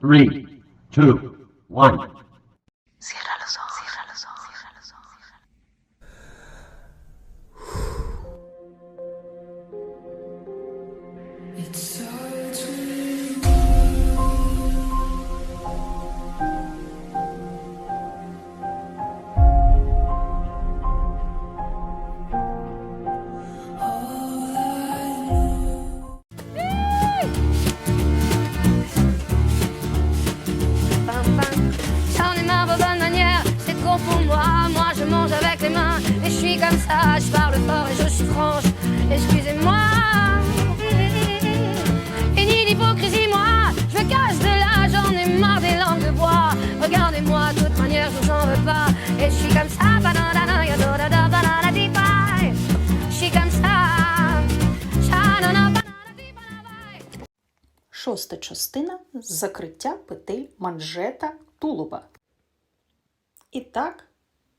Three, two, one. Ça. Je parle fort et je suis franche. Excusez-moi. Et ni d'hypocrisie, moi, je me cache de là. J'en ai marre des langues de bois. Regardez-moi, de toute manière, je vous en veux pas. Et je suis comme ça. banana, yadodada, banana, bye. Je suis comme ça. Banana, bye. Шоста частина закриття петель манжета тулуба. І так,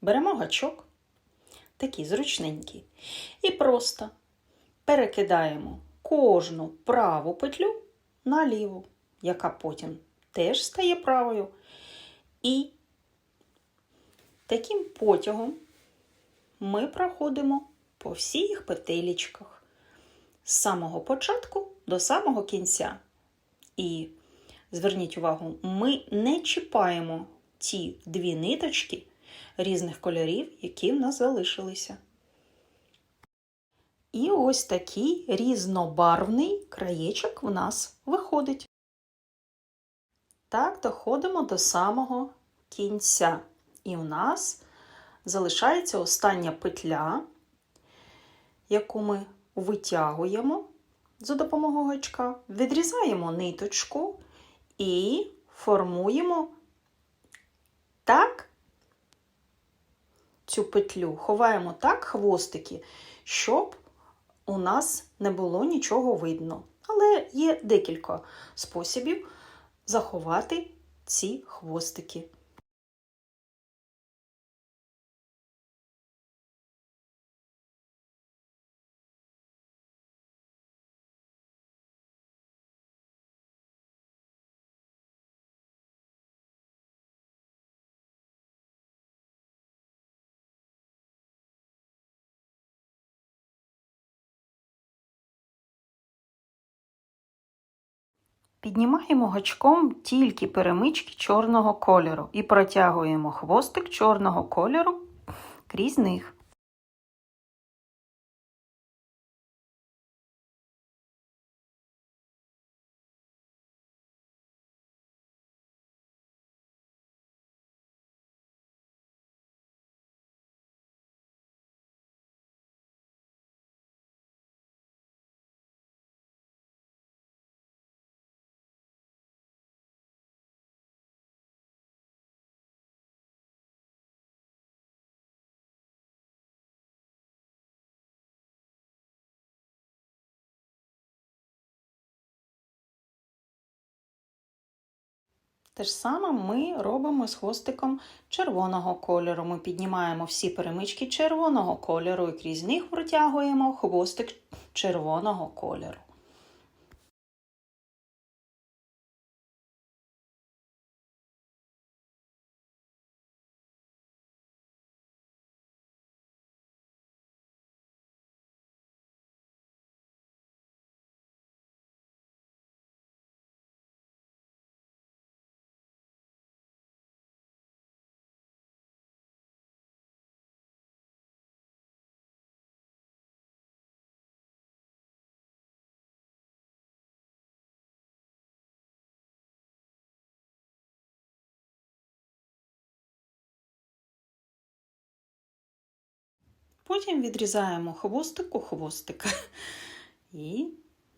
беремо гачок, такий зручненький, і просто перекидаємо кожну праву петлю на ліву, яка потім теж стає правою. І таким потягом ми проходимо по всіх петелічках з самого початку до самого кінця. І зверніть увагу, ми не чіпаємо ті дві ниточки різних кольорів, які в нас залишилися. І ось такий різнобарвний краєчок в нас виходить. Так, доходимо до самого кінця. І у нас залишається остання петля, яку ми витягуємо за допомогою гачка, відрізаємо ниточку і формуємо так цю петлю, ховаємо так хвостики, щоб у нас не було нічого видно. Але є декілька способів заховати ці хвостики. Піднімаємо гачком тільки перемички чорного кольору і протягуємо хвостик чорного кольору крізь них. Те ж саме ми робимо з хвостиком червоного кольору. Ми піднімаємо всі перемички червоного кольору і крізь них протягуємо хвостик червоного кольору. Потім відрізаємо хвостик у хвостика і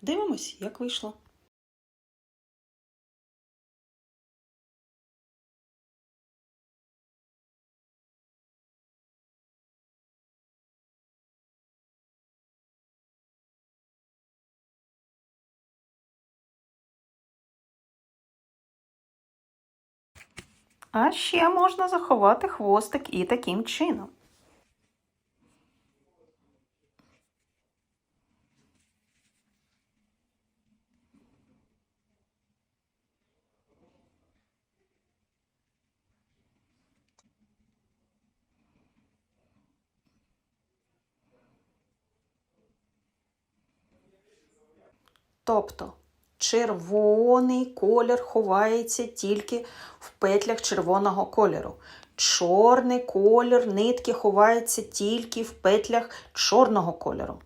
дивимось, як вийшло. А ще можна заховати хвостик і таким чином. Тобто червоний колір ховається тільки в петлях червоного кольору. Чорний колір нитки ховається тільки в петлях чорного кольору.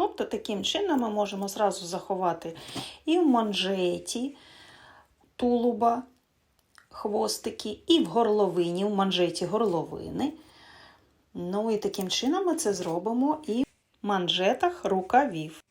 Тобто, таким чином ми можемо зразу заховати і в манжеті тулуба хвостики, і в горловині, в манжеті горловини. Ну і таким чином ми це зробимо і в манжетах рукавів.